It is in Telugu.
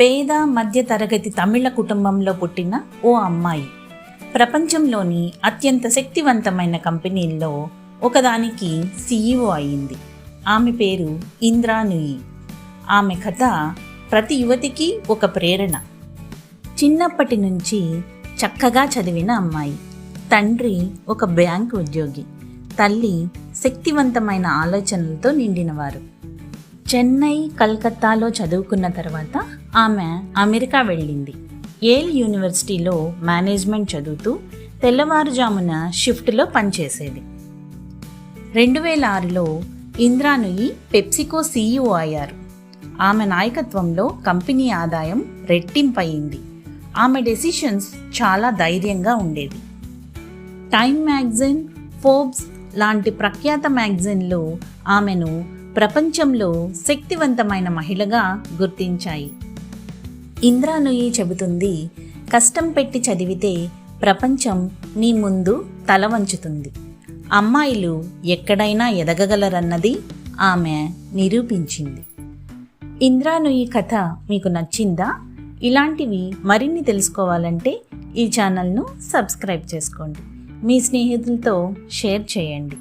పేద మధ్య తరగతి తమిళ కుటుంబంలో పుట్టిన ఓ అమ్మాయి. ప్రపంచంలోని అత్యంత శక్తివంతమైన కంపెనీల్లో ఒకదానికి సీఈఓ అయింది. ఆమె పేరు ఇంద్రానుయి ఆమె కథ ప్రతి యువతికి ఒక ప్రేరణ. చిన్నప్పటి నుంచి చక్కగా చదివిన అమ్మాయి. తండ్రి ఒక బ్యాంక్ ఉద్యోగి. తల్లి శక్తివంతమైన ఆలోచనలతో నిండినవారు. చెన్నై కల్కత్తాలో చదువుకున్న తర్వాత ఆమె అమెరికా వెళ్ళింది. ఏల్ యూనివర్సిటీలో మేనేజ్మెంట్ చదువుతూ తెల్లవారుజామున షిఫ్ట్లో పనిచేసేది. రెండు వేల ఆరులో ఇంద్రానుయి పెప్సికో సీఈఓ అయ్యారు. ఆమె నాయకత్వంలో కంపెనీ ఆదాయం రెట్టింపయింది ఆమె డెసిషన్స్ చాలా ధైర్యంగా ఉండేది టైమ్ మ్యాగజైన్ ఫోర్బ్స్ లాంటి ప్రఖ్యాత మ్యాగజైన్లు ఆమెను ప్రపంచంలో శక్తివంతమైన మహిళగా గుర్తించాయి. ఇంద్రానుయి చెబుతుంది కష్టం పెట్టి చదివితే ప్రపంచం నీ ముందు తల వంచుతుంది. అమ్మాయిలు ఎక్కడైనా ఎదగగలరన్నది ఆమె నిరూపించింది. ఇంద్రానుయి కథ మీకు నచ్చిందా? ఇలాంటివి మరిన్ని తెలుసుకోవాలంటే ఈ ఛానల్ను సబ్స్క్రైబ్ చేసుకోండి. మీ స్నేహితులతో షేర్ చేయండి.